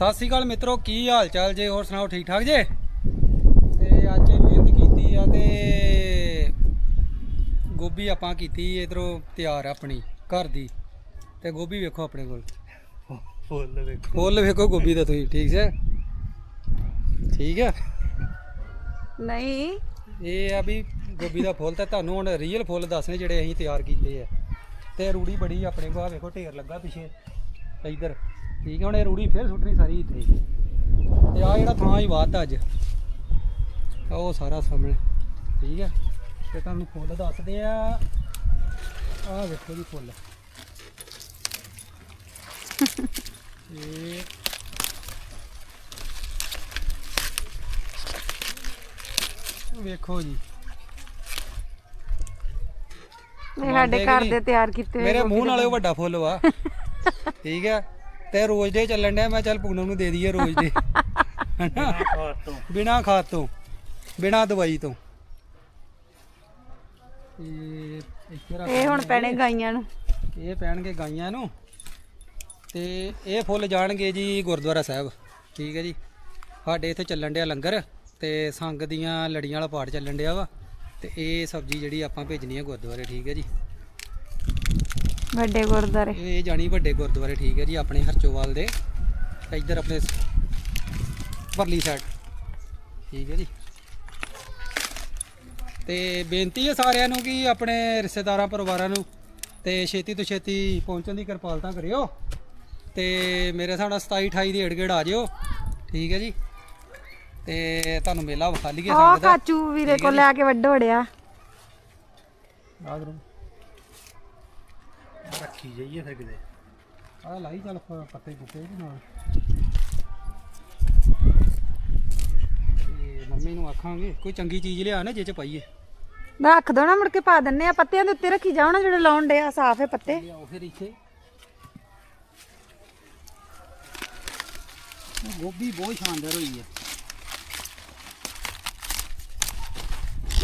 ਸਤਿ ਸ਼੍ਰੀ ਅਕਾਲ ਮਿੱਤਰੋ ਕੀ ਹਾਲ ਚਾਲ ਜੇ? ਹੋਰ ਸੁਣਾਓ ਠੀਕ ਠਾਕ ਜੇ? ਤੇ ਅੱਜ ਇਹ ਮਿਹਨਤ ਕੀਤੀ ਆ ਤੇ ਗੋਭੀ ਆਪਾਂ ਕੀਤੀ ਇਧਰੋਂ ਤਿਆਰ ਆ ਆਪਣੀ ਘਰ ਦੀ। ਤੇ ਗੋਭੀ ਵੇਖੋ ਆਪਣੇ ਕੋਲ। ਫੁੱਲ ਵੇਖੋ। ਫੁੱਲ ਵੇਖੋ ਗੋਭੀ ਦਾ ਤੁਸੀਂ ਠੀਕ ਹੈ ਠੀਕ ਹੈ ਨਹੀਂ। ਇਹ ਆ ਵੀ ਗੋਭੀ ਦਾ ਫੁੱਲ ਤਾਂ ਤੁਹਾਨੂੰ ਹੁਣ ਰੀਅਲ ਫੁੱਲ ਦੱਸਣੇ ਜਿਹੜੇ ਅਸੀਂ ਤਿਆਰ ਕੀਤੇ ਆ। ਤੇ ਰੂੜੀ ਬੜੀ ਆਪਣੇ ਕੋਲ ਵੇਖੋ ਢੇਰ ਲੱਗਾ ਪਿਛੇ ਇੱਧਰ। ਠੀਕ ਹੈ ਹੁਣ ਇਹ ਰੂੜੀ ਫੇਰ ਸੁੱਟਣੀ ਸਾਰੀ ਇੱਥੇ। ਤੇ ਆ ਜਿਹੜਾ ਥਾਂ ਹੀ ਵਾਤਾ ਅੱਜ ਉਹ ਸਾਰਾ ਸਾਹਮਣੇ। ਠੀਕ ਹੈ ਤੇ ਤੁਹਾਨੂੰ ਫੁੱਲ ਦੱਸਦੇ ਆ। ਆਹ ਵੇਖੋ ਜੀ ਫੁੱਲ। ਇਹ ਵੇਖੋ ਜੀ। ਇਹ ਸਾਡੇ ਘਰ ਦੇ? ਤਿਆਰ ਕੀਤੇ ਮੇਰੇ ਮੂੰਹ ਨਾਲੇ ਵੱਡਾ ਫੁੱਲ ਵਾ। ਠੀਕ ਹੈ ਤੇ ਰੋਜ਼ ਦੇ ਚੱਲਣ ਡਿਆ ਮੈਂ ਚੱਲ ਪੂਨਮ ਨੂੰ ਦੇ ਦਈਏ ਰੋਜ਼ ਦੇ। ਹਨਾ? ਤੋਂ। ਬਿਨਾ ਖਾਦ ਤੋਂ ਬਿਨਾ ਦਵਾਈ ਤੋਂ। ਇਹ ਇੱਥੇ ਰੱਖ ਇਹ ਹੁਣ ਪੈਣੇ ਗਾਈਆਂ ਨੂੰ। ਇਹ ਪੈਣਗੇ ਗਾਈਆਂ ਨੂੰ। ਤੇ ਇਹ ਫੁੱਲ ਜਾਣਗੇ ਜੀ ਗੁਰਦੁਆਰਾ ਸਾਹਿਬ। ਠੀਕ ਹੈ ਜੀ। ਸਾਡੇ ਇੱਥੇ ਚੱਲਣ ਡਿਆ ਲੰਗਰ ਤੇ ਸੰਗ ਦੀਆਂ ਲੜੀਆਂ ਵਾਲਾ ਪਾਠ ਚੱਲਣ ਡਿਆ ਵਾ। ਤੇ ਇਹ ਸਬਜ਼ੀ ਜਿਹੜੀ ਆਪਾਂ ਭੇਜਣੀ ਹੈ ਗੁਰਦੁਆਰੇ ਠੀਕ ਹੈ ਜੀ। ਵੱਡੇ ਗੁਰਦਾਰੇ ਇਹ ਜਾਣੀ ਵੱਡੇ ਗੁਰਦੁਆਰੇ ਠੀਕ ਹੈ ਜੀ ਆਪਣੇ ਹਰਚੋਵਾਲ ਦੇ। ਇੱਧਰ ਆਪਣੇ ਪਰਲੀ ਸਾਈਡ ਠੀਕ ਹੈ ਜੀ। ਤੇ ਬੇਨਤੀ ਹੈ ਸਾਰਿਆਂ ਨੂੰ ਕਿ ਆਪਣੇ ਰਿਸ਼ਤੇਦਾਰਾਂ ਪਰਿਵਾਰਾਂ ਨੂੰ ਤੇ ਛੇਤੀ ਤੋਂ ਛੇਤੀ ਪਹੁੰਚਣ ਦੀ ਕਿਰਪਾਲਤਾ ਕਰਿਓ। ਤੇ ਮੇਰੇ ਹਿਸਾਬ ਨਾਲ 27 28 ਦੀ ਏੜ ਆ ਜਿਓ। ਠੀਕ ਹੈ ਜੀ। ਤੇ ਤੁਹਾਨੂੰ ਮੇਲਾ ਵਿਖਾ ਲਈਏ ਸੰਗਤ ਦਾ। ਕਾਚੂ ਵੀਰੇ ਕੋਲ ਲੈ ਕੇ ਵੱਡੋ ਵੜਿਆ। ਆ ਕਰੋ। ਰੱਖੀ ਜਾਈਏ ਫਿਰ ਕਿਤੇ। ਆ ਲਾਈ ਚੱਲ ਪ- ਪੱਤੇ ਪੁੱਤੇ ਇਹਦੇ ਨਾਲ। ਤੇ ਮੰਮੀ ਨੂੰ ਆਖਾਂਗੇ ਕੋਈ ਚੰਗੀ ਚੀਜ਼ ਲਿਆ ਨਾ ਜੇ ਚ ਪਾਈਏ। ਰੱਖ ਦੋ ਨਾ ਮੁੜ ਕੇ ਪਾ ਦਿੰਨੇ ਆ। ਪੱਤਿਆਂ ਦੇ ਉੱਤੇ ਰੱਖੀ ਜਾਓ ਨਾ ਜਿਹੜੇ ਲਾਉਣ ਡੇ ਆ ਸਾਫ਼ ਹੈ ਪੱਤੇ। ਲਿਆਓ ਫਿਰ ਇੱਥੇ। ਇਹ ਗੋਭੀ ਬਹੁਤ ਸ਼ਾਨਦਾਰ ਹੋਈ ਹੈ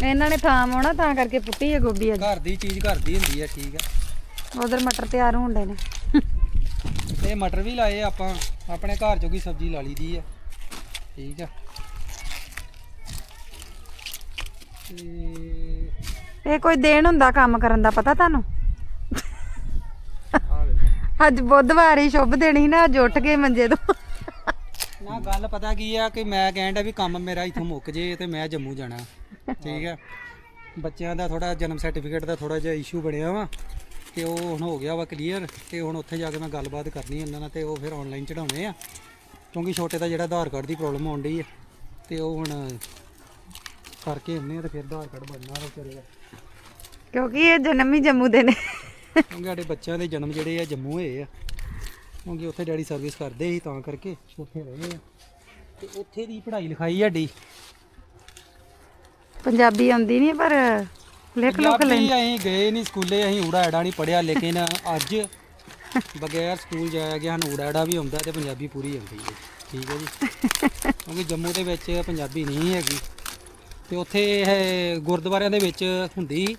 ਇਹਨਾਂ ਨੇ ਥਾਂ ਆਉਣਾ ਤਾਂ ਕਰਕੇ ਪੁੱਟੀ ਹੈ ਗੋਭੀ ਅੱਜ। ਘਰ ਦੀ ਚੀਜ਼ ਘਰ ਦੀ ਹੁੰਦੀ ਹੈ ਠੀਕ ਹੈ ਉਧਰ ਮਟਰ ਤਿਆਰ ਹੋਣ ਡੇ ਨੇ। ਤੇ ਮਟਰ ਵੀ ਲਾਏ ਆ ਆਪਾਂ ਆਪਣੇ ਘਰ ਜੋਗੀ ਸਬਜ਼ੀ ਲਾ ਲਈ ਦੀ ਹੈ ਠੀਕ ਹੈ ਤੇ ਇਹ ਕੋਈ ਦੇਣ ਹੁੰਦਾ ਕੰਮ ਕਰਨ ਦਾ ਪਤਾ ਤੁਹਾਨੂੰ? ਆ ਅੱਜ ਬੁੱਧਵਾਰ ਹੀ ਸ਼ੁਭ ਦੇਣੀ ਨਾ ਅੱਜ ਉੱਠ ਕੇ ਮੰਜੇ ਤੋਂ। ਨਾ ਗੱਲ ਪਤਾ ਕੀ ਆ ਕਿ ਮੈਂ ਡਿਆ ਵੀ ਕੰਮ ਮੇਰਾ ਇੱਥੋਂ ਮੁੱਕ ਜੇ ਤੇ ਮੈਂ ਜੰਮੂ ਜਾਣਾ। ਠੀਕ ਆ। ਬੱਚਿਆਂ ਦਾ ਥੋੜਾ ਜਨਮ ਸਰਟੀਫਿਕੇਟ ਦਾ ਥੋੜਾ ਜਿਹਾ ਇਸ਼ੂ ਬਣਿਆ ਵਾ। ਤੇ ਉਹ ਹੁਣ ਹੋ ਗਿਆ ਵਾ ਕਲੀਅਰ ਤੇ ਹੁਣ ਉੱਥੇ ਜਾ ਕੇ ਮੈਂ ਗੱਲਬਾਤ ਕਰਨੀ ਇਹਨਾਂ ਨਾਲ ਤੇ ਉਹ ਫਿਰ ਆਨਲਾਈਨ ਚੜਾਉਣੇ ਆ। ਕਿਉਂਕਿ ਛੋਟੇ ਦਾ ਜਿਹੜਾ ਆਧਾਰ ਕਾਰਡ ਦੀ ਪ੍ਰੋਬਲਮ ਆਉਣ ਡਈ ਹੈ ਤੇ ਉਹ ਹੁਣ ਕਰਕੇ ਆਉਂਦੇ ਆ ਤੇ ਫਿਰ ਆਧਾਰ ਕਾਰਡ ਬਣਨਾ ਵਿਚਾਰੇ ਦਾ। ਕਿਉਂਕਿ ਇਹ ਜਨਮ ਹੀ ਜੰਮੂ ਦੇ ਨੇ। ਕਿਉਂਕਿ ਸਾਡੇ ਬੱਚਿਆਂ ਦੇ ਜਨਮ ਜਿਹੜੇ ਆ ਜੰਮੂ ਹੋਏ ਆ। ਕਿਉਂਕਿ ਉੱਥੇ ਡੈਡੀ ਸਰਵਿਸ ਕਰਦੇ ਸੀ ਤਾਂ ਕਰਕੇ ਉੱਥੇ ਰਹੇ ਆ। ਤੇ ਉੱਥੇ ਦੀ ਪੜ੍ਹਾਈ ਲਿਖਾਈ ਸਾਡੀ ਪੰਜਾਬੀ ਆਉਂਦੀ ਨਹੀਂ ਪਰ ਲਿਖ ਲੁਕ ਲੈ ਪੰਜਾਬੀ ਅਸੀਂ ਗਏ ਨਹੀਂ ਸਕੂਲੇ ਅਸੀਂ ਊੜਾ ਐੜਾ ਨਹੀਂ ਪੜਿਆ ਲੇਕਿਨ ਅੱਜ ਬਗੈਰ ਸਕੂਲ ਜਾਇਆ ਗਿਆ ਸਾਨੂੰ ਊੜਾ ਐੜਾ ਵੀ ਆਉਂਦਾ ਤੇ ਪੰਜਾਬੀ ਪੂਰੀ ਆਉਂਦੀ ਹੈ। ਠੀਕ ਹੈ ਜੀ? ਕਿਉਂਕਿ ਜੰਮੂ ਦੇ ਵਿੱਚ ਪੰਜਾਬੀ ਨਹੀਂ ਹੈਗੀ। ਤੇ ਉੱਥੇ ਇਹ ਗੁਰਦੁਆਰਿਆਂ ਦੇ ਵਿੱਚ ਹੁੰਦੀ ਸੀ।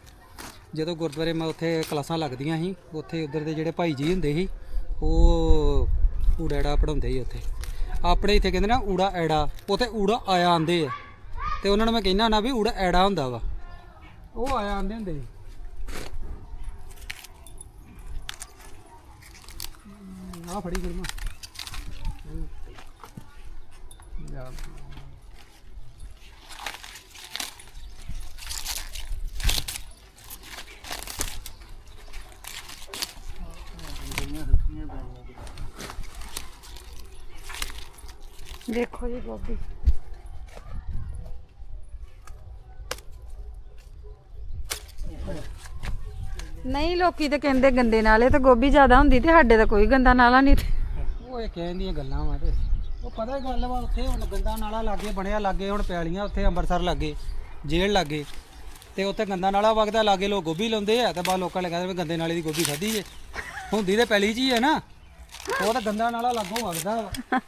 ਜਦੋਂ ਗੁਰਦੁਆਰੇ ਮੈਂ ਉੱਥੇ ਕਲਾਸਾਂ ਲੱਗਦੀਆਂ ਸੀ ਉੱਥੇ ਉਧਰ ਦੇ ਜਿਹੜੇ ਭਾਈ ਜੀ ਹੁੰਦੇ ਸੀ ਉਹ ਊੜਾ ਐੜਾ ਪੜਾਉਂਦੇ ਸੀ ਉੱਥੇ। ਆਪਣੇ ਇੱਥੇ ਕਹਿੰਦੇ ਨਾ ਊੜਾ ਐੜਾ ਉੱਥੇ ਊੜਾ ਆਇਆ ਆਂਦੇ ਆ। ਤੇ ਉਹਨਾਂ ਨੂੰ ਮੈਂ ਕਹਿੰਦਾ ਨਾ ਵੀ ਊੜਾ ਐੜਾ ਹੁੰਦਾ ਵਾ। ਉਹ ਆਇਆ ਆਂਦੇ ਹੁੰਦੇ ਸੀ। ਆ ਫੜੀ ਗੁਰਮਾ ਯਾਰ ਦੇਖੋ ਜੀ ਗੋਭੀ। ਨਹੀਂ ਲੋਕੀ ਤੇ ਕਹਿੰਦੇ ਗੰਦੇ ਨਾਲੇ ਤੇ ਗੋਭੀ ਜ਼ਿਆਦਾ ਹੁੰਦੀ ਤੇ ਸਾਡੇ ਤਾਂ ਕੋਈ ਗੰਦਾ ਨਾਲਾ ਨਹੀਂ ਉਹ ਇਹ ਕਹਿਣ ਦੀਆਂ ਗੱਲਾਂ ਵਾ ਤੇ। ਉਹ ਪਤਾ ਹੀ ਗੱਲ ਵਾ ਉੱਥੇ ਹੁਣ ਗੰਦਾ ਨਾਲਾ ਲਾਗੇ ਬਣਿਆ ਲਾਗੇ ਹੁਣ ਪੈਲੀਆਂ ਉੱਥੇ ਅੰਮ੍ਰਿਤਸਰ ਲਾਗੇ ਜੇਲ੍ਹ ਲਾਗੇ। ਤੇ ਉੱਥੇ ਗੰਦਾ ਨਾਲਾ ਵਗਦਾ ਲਾਗੇ ਲੋਕ ਗੋਭੀ ਲਾਉਂਦੇ ਆ ਤੇ ਬਾ ਲੋਕਾਂ ਨੇ ਕਹਿੰਦੇ ਵੀ ਗੰਦੇ ਨਾਲੇ ਦੀ ਗੋਭੀ ਖਾਧੀ ਜੇ। ਹੁੰਦੀ ਤੇ ਪੈਲੀ 'ਚ ਹੀ ਹੈ ਨਾ। ਉਹ ਤਾਂ ਗੰਦਾ ਨਾਲਾ ਲਾਗੋਂ ਵਗਦਾ ਵਾ।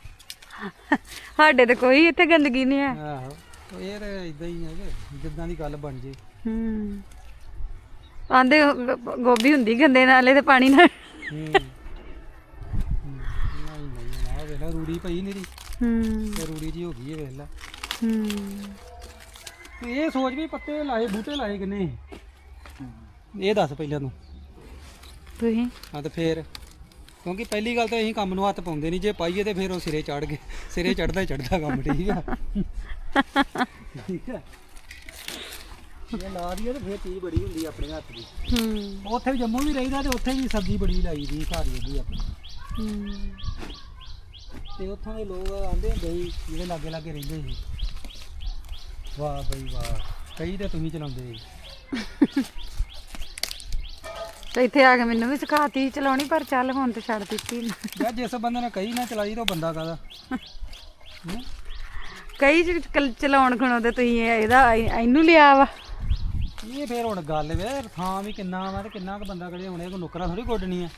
ਸਾਡੇ ਤੇ ਕੋਈ ਇੱਥੇ ਗੰਦਗੀ ਨਹੀਂ ਹੈ। ਆਹੋ ਇਹ ਤੇ ਇਦਾਂ ਹੀ ਹੈ ਕਿ ਜਿੱਦਾਂ ਦੀ ਗੱਲ ਬਣ ਜੇ। ਹੂੰ। ਆਂਦੇ ਗੋਭੀ ਹੁੰਦੀ ਗੰਦੇ ਨਾਲੇ ਤੇ ਪਾਣੀ ਨਾਲ। ਰੂੜੀ ਪਈ ਹੂੰ। ਤੇ ਰੂੜੀ ਜੀ ਹੋ ਗਈ ਹੂੰ। ਇਹ ਸੋਚ ਵੀ ਪੱਤੇ ਲਾਏ ਬੂਟੇ ਲਾਏ ਕਿੰਨੇ? ਇਹ ਦੱਸ ਪਹਿਲਾਂ ਤੂੰ। ਤੁਸੀਂ? ਹਾਂ ਤੇ ਫੇਰ। ਕਿਉਂਕਿ ਪਹਿਲੀ ਗੱਲ ਤਾਂ ਅਸੀਂ ਕੰਮ ਨੂੰ ਹੱਥ ਪਾਉਂਦੇ ਨਹੀਂ ਜੇ ਪਾਈਏ ਤੇ ਫਿਰ ਉਹ ਸਿਰੇ ਚੜ ਗਏ। ਸਿਰੇ ਚੜਦਾ ਚੜਦਾ ਕੰਮ ਠੀਕ ਆ? ਠੀਕ ਆ? ਇਹ ਲਾ ਦਈਏ ਤੇ ਫਿਰ ਚੀਜ਼ ਬੜੀ ਹੁੰਦੀ ਆ ਆਪਣੇ ਹੱਥ ਦੀ। ਹੂੰ। ਉੱਥੇ ਵੀ ਜੰਮੂ ਵੀ ਰਹੀਦਾ ਤੇ ਉੱਥੇ ਵੀ ਸਬਜ਼ੀ ਬੜੀ ਲਾਈ ਦੀ ਘਾਰੀ ਉਹਦੀ ਆਪਣੀ। ਹੂੰ। ਤੇ ਉੱਥੋਂ ਦੇ ਲੋਕ ਆਂਦੇ ਹੁੰਦੇ ਸੀ ਜਿਹੜੇ ਲਾਗੇ ਲਾਗੇ ਰਹਿੰਦੇ ਸੀ। ਵਾਹ ਬਈ ਵਾਹ ਕਈ ਤੇ ਤੁਸੀਂ ਚਲਾਉਂਦੇ ਸੀ। ਤੇ ਇੱਥੇ ਆ ਕੇ ਮੈਨੂੰ ਵੀ ਸਿਖਾਤੀ ਚਲਾਉਣੀ ਪਰ ਚੱਲ ਹੁਣ ਤੇ ਛੱਡ ਦਿੱਤੀ ਯਾਰ ਜਿਸ ਬੰਦੇ ਨੇ ਕਈ ਨਾ ਚਲਾਈ ਤਾਂ ਉਹ ਬੰਦਾ ਕਾਦਾ ਕਈ ਚ ਚਲਾਉਣ ਖਣੋ ਤੇ ਤੁਸੀਂ ਇਹ- ਇਹਦਾ ਇਹ- ਇਹਨੂੰ ਲਿਆ ਵਾ। ਇਹ ਫੇਰ ਹੁਣ ਗੱਲ ਵੇ ਥਾਂ ਵੀ ਕਿੰਨਾ ਵਾ ਤੇ ਕਿੰਨਾ ਕੁ ਬੰਦਾ ਕੜੇ ਹੁਣੇ ਕੋ ਨੁਕਰਾਂ ਥੋੜੀ ਗੋਡਣੀ ਆ।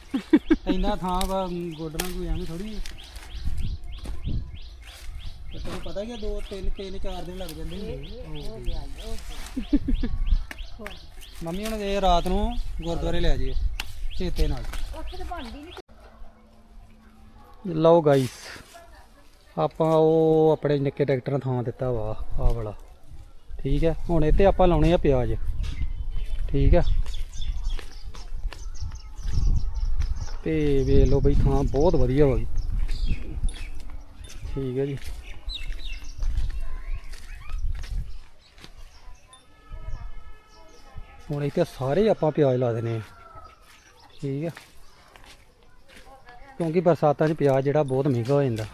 ਇੰਨਾ ਥਾਂ ਵਾ ਗੋਡਣਾ ਕੋਈ ਐਵੇਂ ਥੋੜੀ ਤੈਨੂੰ ਪਤਾ ਕਿ ਦੋ ਤਿੰਨ ਤਿੰਨ ਚਾਰ ਦਿਨ ਲੱਗ ਜਾਂਦੇ ਹੁੰਦੇ ਮੰਮੀ ਹੁਣ ਇਹ ਰਾਤ ਨੂੰ ਗੁਰਦੁਆਰੇ ਲੈ ਜਿਓ ਚੇਤੇ ਨਾਲ। ਲਓ ਗਾਈਸ ਆਪਾਂ ਉਹ ਆਪਣੇ ਨਿੱਕੇ ਟਰੈਕਟਰ ਨੂੰ ਥਾਂ ਦਿੱਤਾ ਵਾ ਆਹ ਵਾਲਾ। ਠੀਕ ਹੈ, ਹੁਣ ਇਹ ਇੱਥੇ ਆਪਾਂ ਲਾਉਣੇ ਆ ਪਿਆਜ਼। ਠੀਕ ਹੈ। ਤੇ ਵੇਖ ਲਓ ਬਈ, ਥਾਂ ਬਹੁਤ ਵਧੀਆ ਵਾ ਠੀਕ ਹੈ ਜੀ। ਹੁਣ ਇੱਥੇ ਸਾਰੇ ਆਪਾਂ ਪਿਆਜ਼ ਲਾ ਦੇਣੇ ਆ ਠੀਕ ਹੈ। ਕਿਉਂਕਿ ਬਰਸਾਤਾਂ 'ਚ ਪਿਆਜ਼ ਜਿਹੜਾ ਬਹੁਤ ਮਹਿੰਗਾ ਹੋ ਜਾਂਦਾ।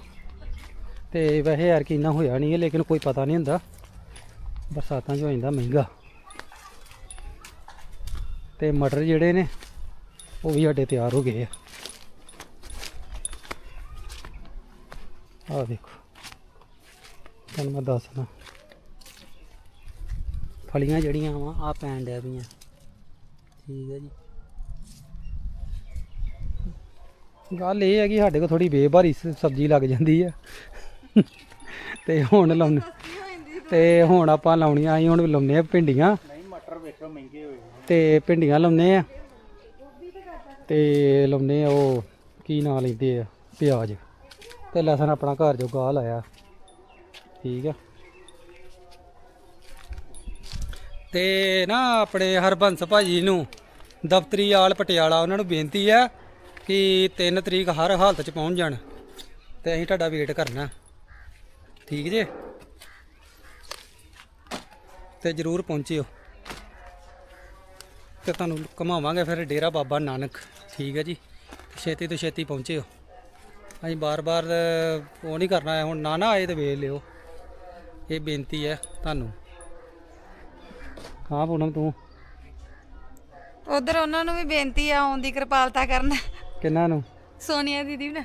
ਤੇ ਵੈਸੇ ਯਾਰ ਕਿ ਇੰਨਾ ਹੋਇਆ ਨਹੀਂ ਹੈ, ਲੇਕਿਨ ਕੋਈ ਪਤਾ ਨਹੀਂ ਹੁੰਦਾ। ਬਰਸਾਤਾਂ 'ਚ ਹੋ ਜਾਂਦਾ ਮਹਿੰਗਾ। ਤੇ ਮਟਰ ਜਿਹੜੇ ਨੇ, ਉਹ ਵੀ ਸਾਡੇ ਤਿਆਰ ਹੋ ਗਏ ਆ। ਆਹ ਦੇਖੋ, ਤੁਹਾਨੂੰ ਮੈਂ ਦੱਸਦਾ। ਫਲੀਆਂ ਜਿਹੜੀਆਂ ਵਾ ਆ ਪੈਣ ਡਿਆ ਪਈਆਂ। ਠੀਕ ਹੈ ਜੀ। ਗੱਲ ਇਹ ਹੈ ਕਿ ਸਾਡੇ ਕੋਲ ਥੋੜੀ ਬੇਬਾਰੀ ਸਬਜ਼ੀ ਲੱਗ ਜਾਂਦੀ ਆ। ਤੇ ਹੁਣ ਲਾਉਣ ਤੇ ਹੁਣ ਆਪਾਂ ਲਾਉਣੀਆਂ ਅਸੀਂ ਹੁਣ ਲਾਉਨੇ ਆ ਭਿੰਡੀਆਂ। ਨਹੀਂ ਮਟਰ ਵੇਖੋ ਮਹਿੰਗੇ ਹੋਏ। ਤੇ ਭਿੰਡੀਆਂ ਲਾਉਨੇ ਆ ਤੇ ਲਾਉਨੇ ਆ ਉਹ ਕੀ ਨਾਂ ਲੈਂਦੇ ਆ? ਪਿਆਜ਼। ਤੇ ਲਸਣ ਆਪਣਾ ਘਰ ਜੋਗਾ ਲਾਇਆ। ਠੀਕ ਆ। ਤੇ ਨਾ ਆਪਣੇ ਹਰਬੰਸ ਭਾਜੀ ਨੂੰ ਦਫ਼ਤਰੀ ਆਲ ਪਟਿਆਲਾ ਉਹਨਾਂ ਨੂੰ ਬੇਨਤੀ ਆ ਕਿ 3 ਤਰੀਕ ਹਰ ਹਾਲਤ 'ਚ ਪਹੁੰਚ ਜਾਣ। ਤੇ ਅਸੀਂ ਤੁਹਾਡਾ ਵੇਟ ਕਰਨਾ। ਠੀਕ ਜੇ? ਤੇ ਜਰੂਰ ਪਹੁੰਚਿਓ। ਤੇ ਤੁਹਾਨੂੰ ਘਮਾਵਾਂਗੇ ਫਿਰ ਡੇਰਾ ਬਾਬਾ ਨਾਨਕ। ਠੀਕ ਹੈ ਜੀ। ਛੇਤੀ ਤੋਂ ਛੇਤੀ ਪਹੁੰਚਿਓ। ਅਸੀਂ ਬਾਰ-ਬਾਰ ਉਹ ਨਹੀਂ ਕਰਨਾ ਹੈ ਹੁਣ ਨਾ ਨਾ ਆਏ ਤੇ ਵੇਖ ਲਿਓ। ਇਹ ਬੇਨਤੀ ਹੈ ਤੁਹਾਨੂੰ। ਹਾਂ ਪੂਨਮ ਤੂੰ? ਉਧਰ ਉਹਨਾਂ ਨੂੰ ਵੀ ਬੇਨਤੀ ਆ ਆਉਣ ਦੀ ਕਿਰਪਾਲਤਾ ਕਰਨ। ਕਿੰਨਾ ਨੂੰ? ਸੋਨੀਆ ਦੀਦੀ ਨੇ।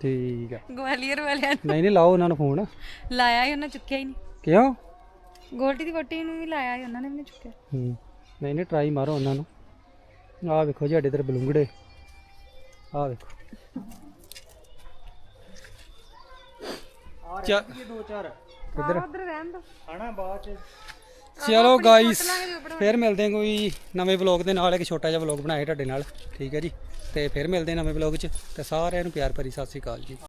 ਠੀਕ ਆ। ਗਵਾਲੀਅਰ ਵਾਲਿਆਂ ਨੂੰ। ਨਹੀਂ ਨਹੀਂ ਲਾਓ ਉਹਨਾਂ ਨੂੰ ਫੋਨ। ਲਾਇਆ ਹੀ ਉਹਨਾਂ ਚੁੱਕਿਆ ਹੀ ਨਹੀਂ। ਕਿਉਂ? ਗੋਲਟੀ ਦੀ ਵੋਟੀ ਨੂੰ ਵੀ ਲਾਇਆ ਸੀ ਉਹਨਾਂ ਨੇ ਵੀ ਨਹੀਂ ਚੁੱਕਿਆ। ਹੂੰ ਨਹੀਂ ਨਹੀਂ ਟਰਾਈ ਮਾਰੋ ਉਹਨਾਂ ਨੂੰ। ਆਹ ਵੇਖੋ ਜੀ ਸਾਡੇ ਇਧਰ ਬਲੂੰਗੜੇ। ਆਹ ਵੇਖੋ। ਚਾ ਦੋ ਚਾਰ। ਕਿੱਧਰ ਉਧਰ ਰਹਿਣ ਦੋ। ਹਨਾ ਬਾਅਦ ਚ। ਚਲੋ ਗਾਈਸ ਫਿਰ ਮਿਲਦੇ ਹਾਂ ਕੋਈ ਨਵੇਂ ਵਲੌਗ ਦੇ ਨਾਲ ਇੱਕ ਛੋਟਾ ਜਿਹਾ ਵਲੌਗ ਬਣਾਏ ਤੁਹਾਡੇ ਨਾਲ। ਠੀਕ ਹੈ ਜੀ। ਤੇ ਫਿਰ ਮਿਲਦੇ ਹਾਂ ਨਵੇਂ ਵਲੌਗ 'ਚ। ਤੇ ਸਾਰਿਆਂ ਨੂੰ ਪਿਆਰ ਭਰੀ ਸਤਿ ਸ੍ਰੀ ਅਕਾਲ ਜੀ।